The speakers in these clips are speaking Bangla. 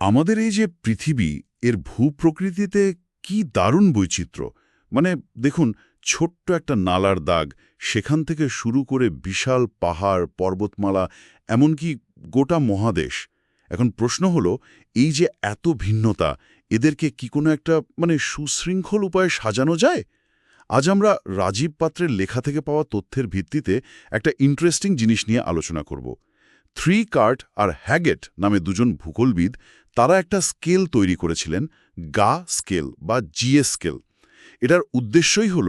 আমাদের এই যে পৃথিবী, এর ভূপ্রকৃতিতে কি দারুণ বৈচিত্র্য। মানে দেখুন, ছোট্ট একটা নালার দাগ, সেখান থেকে শুরু করে বিশাল পাহাড়, পর্বতমালা, এমনকি গোটা মহাদেশ। এখন প্রশ্ন হলো, এই যে এত ভিন্নতা, এদেরকে কি কোনো একটা মানে সুশৃঙ্খল উপায়ে সাজানো যায়? আজ আমরা রাজীব পাত্রের লেখা থেকে পাওয়া তথ্যের ভিত্তিতে একটা ইন্টারেস্টিং জিনিস নিয়ে আলোচনা করব। থ্রি কার্ট আর হ্যাগেট নামে দুজন ভূগোলবিদ, তারা একটা স্কেল তৈরি করেছিলেন, গা স্কেল বা জিএস স্কেল। এটার উদ্দেশ্যই হল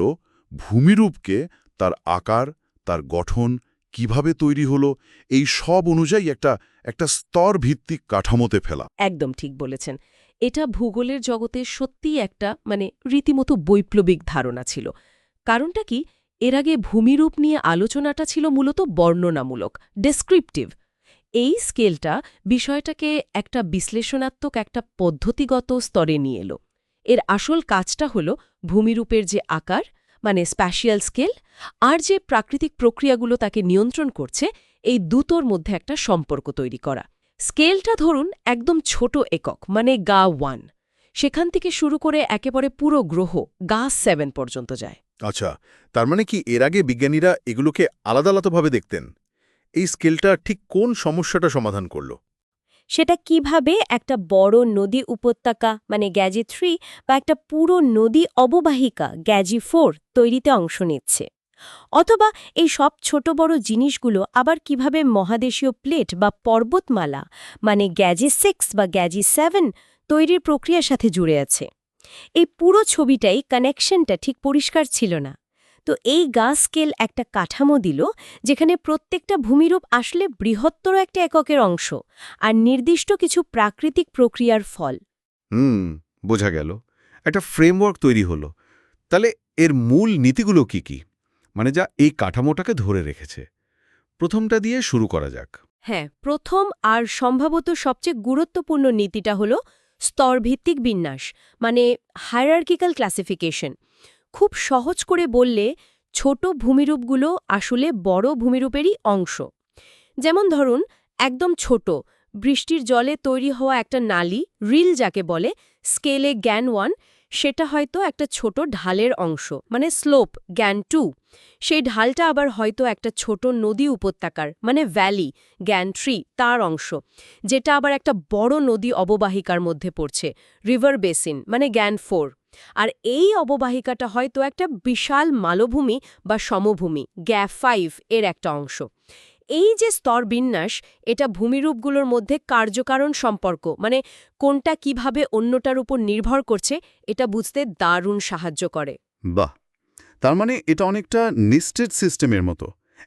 ভূমিরূপকে তার আকার, তার গঠন কীভাবে তৈরি হলো, এই সব অনুযায়ী একটা একটা স্তর ভিত্তিক কাঠামোতে ফেলা। একদম ঠিক বলেছেন। এটা ভূগোলের জগতে সত্যিই একটা মানে রীতিমতো বৈপ্লবিক ধারণা ছিল। কারণটা কি? এর আগে ভূমিরূপ নিয়ে আলোচনাটা ছিল মূলত বর্ণনামূলক ডেসক্রিপটিভ এই স্কেলটা বিষয়টাকে একটা বিশ্লেষণাত্মক, একটা পদ্ধতিগত স্তরে নিয়ে এলো। এর আসল কাজটা হল ভূমিরূপের যে আকার মানে স্প্যাশিয়াল স্কেল আর যে প্রাকৃতিক প্রক্রিয়াগুলো তাকে নিয়ন্ত্রণ করছে, এই দুটোর মধ্যে একটা সম্পর্ক তৈরি করা। স্কেলটা ধরুন একদম ছোট একক মানে গা ওয়ান। সেখান থেকে শুরু করে একেবারে পুরো গ্রহ গা সেভেন পর্যন্ত যায়। আচ্ছা তার মানে কি এর আগে বিজ্ঞানীরা এগুলোকে আলাদা আলাদাভাবে দেখতেন? এই স্কেলটা ঠিক কোন সমস্যাটা সমাধান করল? সেটা কীভাবে একটা বড় নদী উপত্যকা মানে গ্যাজি থ্রি, বা একটা পুরো নদী অববাহিকা, গ্যাজি ফোর, তৈরিতে অংশ নিচ্ছে? অথবা এই সব ছোট বড় জিনিসগুলো আবার কীভাবে মহাদেশীয় প্লেট বা পর্বতমালা মানে গ্যাজি সিক্স বা গ্যাজি সেভেন, তৈরির প্রক্রিয়ার সাথে জুড়ে আছে? এই পুরো ছবিটাই কানেকশনটা ঠিক পরিষ্কার ছিল না। তো এই গা স্কেল একটা কাঠামো দিল যেখানে প্রত্যেকটা ভূমিরূপ আসলে বৃহত্তর একটা এককের অংশ আর নির্দিষ্ট কিছু প্রাকৃতিক প্রক্রিয়ার ফল। হুম বোঝা গেল। একটা ফ্রেমওয়ার্ক তৈরি হলো। তাহলে এর মূল নীতিগুলো কি কি? মানে যা এই কাঠামোটাকে ধরে রেখেছে। প্রথমটা দিয়ে শুরু করা যাক। হ্যাঁ প্রথম আর সম্ভবত সবচেয়ে গুরুত্বপূর্ণ নীতিটা হল স্তরভিত্তিক বিন্যাস মানে হায়ারার্কিক্যাল ক্লাসিফিকেশন খুব সহজ করে বললে ছোট ভূমিরূপগুলো আসলে বড় ভূমিরূপেরই অংশ। যেমন ধরুন, একদম ছোট, বৃষ্টির জলে তৈরি হওয়া একটা নালি, রিল যাকে বলে, স্কেলে জ্ঞান ওয়ান, সেটা হয়তো একটা ছোট ঢালের অংশ মানে স্লোপ জ্ঞান টু। সেই ঢালটা আবার হয়তো একটা ছোট নদী উপত্যকার মানে ভ্যালি জ্ঞান থ্রি, তার অংশ, যেটা আবার একটা বড় নদী অববাহিকার মধ্যে পড়ছে, রিভার বেসিন মানে জ্ঞান ফোর। আর এই অববাহিকাটা হয়তো একটা বিশাল মালভূমি বা সমভূমি গ্যা ফাইভ এর একটা অংশ। এই যে স্তর বিন্যাস এটা ভূমিরূপগুলোর মধ্যে কার্যকারণ সম্পর্ক মানে কোনটা কীভাবে অন্যটার উপর নির্ভর করছে এটা বুঝতে দারুণ সাহায্য করে। বাহ! তার মানে এটা অনেকটা নিস্টেড সিস্টেমের মতো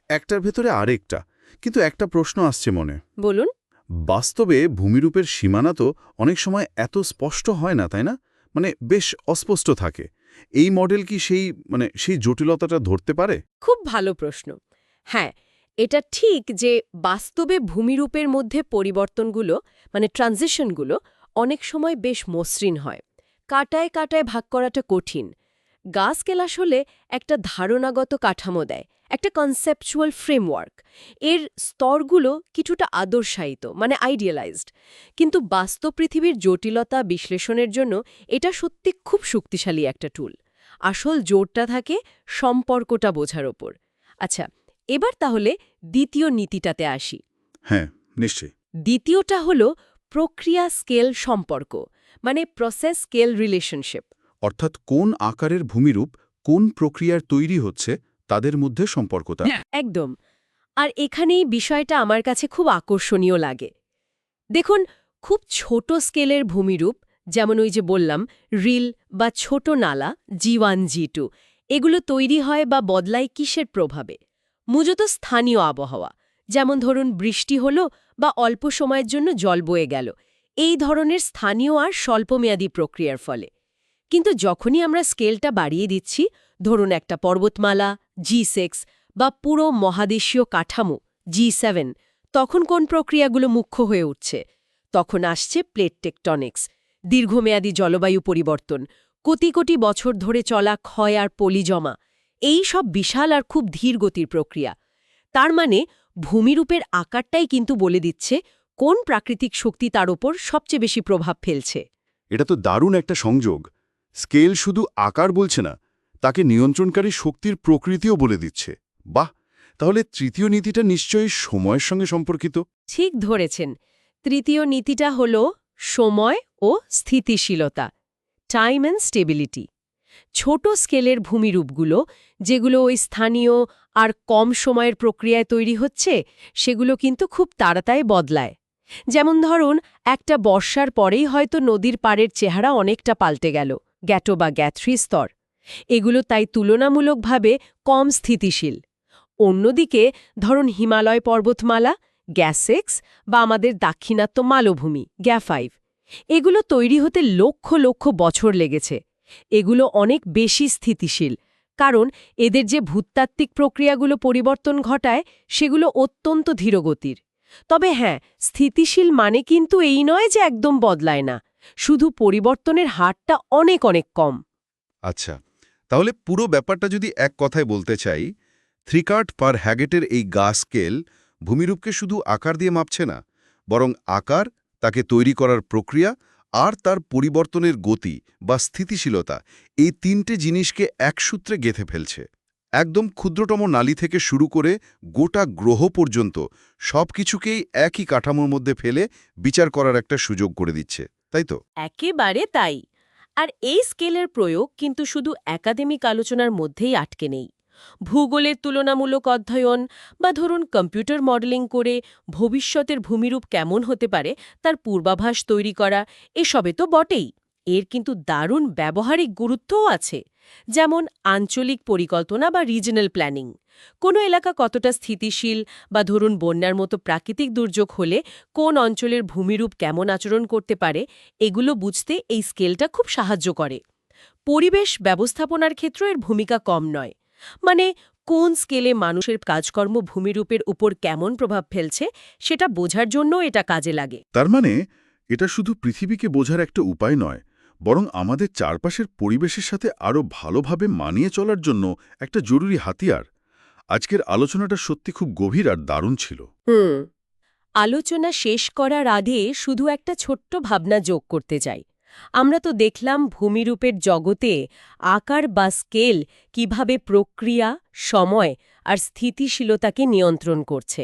একটার ভেতরে আরেকটা কিন্তু একটা প্রশ্ন আসছে মনে। বলুন। বাস্তবে ভূমিরূপের সীমানা তো অনেক সময় এত স্পষ্ট হয় না তাই না? মানে বেশ অস্পষ্ট থাকে। এই মডেল কি সেই মানে সেই জটিলতাটা ধরতে পারে? খুব ভালো প্রশ্ন। হ্যাঁ এটা ঠিক যে বাস্তবে ভূমিরূপের মধ্যে পরিবর্তনগুলো মানে ট্রানজিশনগুলো অনেক সময় বেশ মসৃণ হয়। কাটায় কাটায় ভাগ করাটা কঠিন। গা স্কেল হলে একটা ধারণাগত কাঠামো দেয় একটা কনসেপচুয়াল ফ্রেমওয়ার্ক এর স্তরগুলো কিছুটা আদর্শায়িত মানে আইডিয়ালাইজড কিন্তু বাস্তব পৃথিবীর জটিলতা বিশ্লেষণের জন্য এটা সত্যি খুব শক্তিশালী একটা টুল আসল জোরটা থাকে সম্পর্কটা বোঝার ওপর। আচ্ছা এবার তাহলে দ্বিতীয় নীতিটাতে আসি। হ্যাঁ নিশ্চয়ই। দ্বিতীয়টা হল প্রক্রিয়া স্কেল সম্পর্ক মানে প্রসেস স্কেল রিলেশনশিপ অর্থাৎ কোন আকারের ভূমিরূপ কোন প্রক্রিয়ার তৈরি হচ্ছে তাদের মধ্যে সম্পর্কতা। একদম। আর এখানেই বিষয়টা আমার কাছে খুব আকর্ষণীয় লাগে। দেখুন, খুব ছোট স্কেলের ভূমিরূপ, যেমন ওই যে বললাম, রিল বা ছোট নালা জি ওয়ান জি টু এগুলো তৈরি হয় বা বদলায় কিসের প্রভাবে? মূলত স্থানীয় আবহাওয়া। যেমন ধরুন, বৃষ্টি হলো বা অল্প সময়ের জন্য জল বয়ে গেল। এই ধরনের স্থানীয় আর স্বল্পমেয়াদী প্রক্রিয়ার ফলে। কিন্তু যখনই আমরা স্কেলটা বাড়িয়ে দিচ্ছি, ধরুন একটা পর্বতমালা জি সিক্স বা পুরো মহাদেশীয় কাঠামো জি সেভেন তখন কোন প্রক্রিয়াগুলো মুখ্য হয়ে উঠছে? তখন আসছে প্লেট টেকটনিক্স, দীর্ঘমেয়াদী জলবায়ু পরিবর্তন, কোটি কোটি বছর ধরে চলা ক্ষয় আর পলি জমা এই সব বিশাল আর খুব ধীর গতির প্রক্রিয়া। তার মানে ভূমিরূপের আকারটাই কিন্তু বলে দিচ্ছে কোন প্রাকৃতিক শক্তি তার ওপর সবচেয়ে বেশি প্রভাব ফেলছে। এটা তো দারুণ একটা সংযোগ। স্কেল শুধু আকার বলছে না, তাকে নিয়ন্ত্রণকারী শক্তির প্রকৃতিও বলে দিচ্ছে। বাহ! তাহলে তৃতীয় নীতিটা নিশ্চয়ই সময়ের সঙ্গে সম্পর্কিত? ঠিক ধরেছেন। তৃতীয় নীতিটা হল সময় ও স্থিতিশীলতা টাইম অ্যান্ড স্টেবিলিটি ছোট স্কেলের ভূমিরূপগুলো, যেগুলো ওই স্থানীয় আর কম সময়ের প্রক্রিয়ায় তৈরি হচ্ছে, সেগুলো কিন্তু খুব তাড়াতাড়ি বদলায়। যেমন ধরুন, একটা বর্ষার পরেই হয়তো নদীর পাড়ের চেহারা অনেকটা পাল্টে গেল। গ্যাটো বা গ্যাথ্রি স্তর। এগুলো তাই তুলনামূলকভাবে কম স্থিতিশীল। অন্যদিকে, ধরুন হিমালয় পর্বতমালা, গ্যাসেক্স বা আমাদের দাক্ষিণাত্য মালভূমি, গ্যাফাইভ। এগুলো তৈরি হতে লক্ষ লক্ষ বছর লেগেছে। এগুলো অনেক বেশি স্থিতিশীল, কারণ এদের যে ভূতাত্ত্বিক প্রক্রিয়াগুলো পরিবর্তন ঘটায়, সেগুলো অত্যন্ত ধীরগতির। তবে হ্যাঁ স্থিতিশীল মানে কিন্তু এই নয় যে একদম বদলায় না। শুধু পরিবর্তনের হারটা অনেক অনেক কম। আচ্ছা তাহলে পুরো ব্যাপারটা যদি এক কথায় বলতে চাই, থ্রিকার্ট পার হ্যাগেটের এই গা স্কেল ভূমিরূপকে শুধু আকার দিয়ে মাপছে না, বরং আকার, তাকে তৈরি করার প্রক্রিয়া আর তার পরিবর্তনের গতি বা স্থিতিশীলতা এই তিনটে জিনিসকে এক সূত্রে গেঁথে ফেলছে। একদম ক্ষুদ্রতম নালী থেকে শুরু করে গোটা গ্রহ পর্যন্ত সব কিছুকেই একই কাঠামোর মধ্যে ফেলে বিচার করার একটা সুযোগ করে দিচ্ছে। তাই তো? একেবারে তাই। আর এই স্কেলের প্রয়োগ কিন্তু শুধু একাডেমিক আলোচনার মধ্যেই আটকে নেই। ভূগোলের তুলনামূলক অধ্যয়ন বা ধরুন কম্পিউটার মডেলিং করে ভবিষ্যতের ভূমিরূপ কেমন হতে পারে, তার পূর্বাভাস তৈরি করা, এসবে তো বটেই। এর কিন্তু দারুণ ব্যবহারিক গুরুত্বও আছে, যেমন আঞ্চলিক পরিকল্পনা বা রিজনাল প্ল্যানিং কোনো এলাকা কতটা স্থিতিশীল বা ধরুন বন্যার মতো প্রাকৃতিক দুর্যোগ হলে কোন অঞ্চলের ভূমিরূপ কেমন আচরণ করতে পারে, এগুলো বুঝতে এই স্কেলটা খুব সাহায্য করে। পরিবেশ ব্যবস্থাপনার ক্ষেত্রে এর ভূমিকা কম নয়। মানে কোন স্কেলে মানুষের কাজকর্ম ভূমিরূপের উপর কেমন প্রভাব ফেলছে, সেটা বোঝার জন্য এটা কাজে লাগে। তার মানে এটা শুধু পৃথিবীকে বোঝার একটা উপায় নয় বরং আমাদের চারপাশের পরিবেশের সাথে আরও ভালোভাবে মানিয়ে চলার জন্য একটা জরুরি হাতিয়ার। আজকের আলোচনাটা সত্যি খুব গভীর আর দারুণ ছিল। হুম, আলোচনা শেষ করার আগে শুধু একটা ছোট্ট ভাবনা যোগ করতে চাই। আমরা তো দেখলাম ভূমিরূপের জগতে আকার বা স্কেল কীভাবে প্রক্রিয়া, সময় আর স্থিতিশীলতাকে নিয়ন্ত্রণ করছে।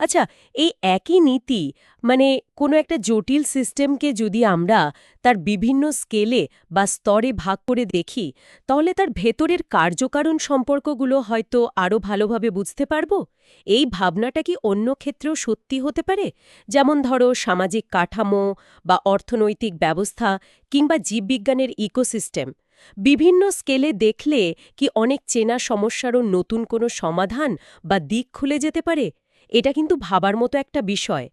আচ্ছা এই একই নীতি মানে কোনো একটা জটিল সিস্টেমকে যদি আমরা তার বিভিন্ন স্কেলে বা স্তরে ভাগ করে দেখি, তাহলে তার ভেতরের কার্যকারণ সম্পর্কগুলো হয়তো আরও ভালোভাবে বুঝতে পারব? এই ভাবনাটা কি অন্য ক্ষেত্রেও সত্যি হতে পারে? যেমন ধরো সামাজিক কাঠামো বা অর্থনৈতিক ব্যবস্থা কিংবা জীববিজ্ঞানের ইকোসিস্টেম বিভিন্ন স্কেলে দেখলে কি অনেক চেনা সমস্যারও নতুন কোনো সমাধান বা দিক খুলে যেতে পারে? এটা কিন্তু ভাবার মতো একটা বিষয়।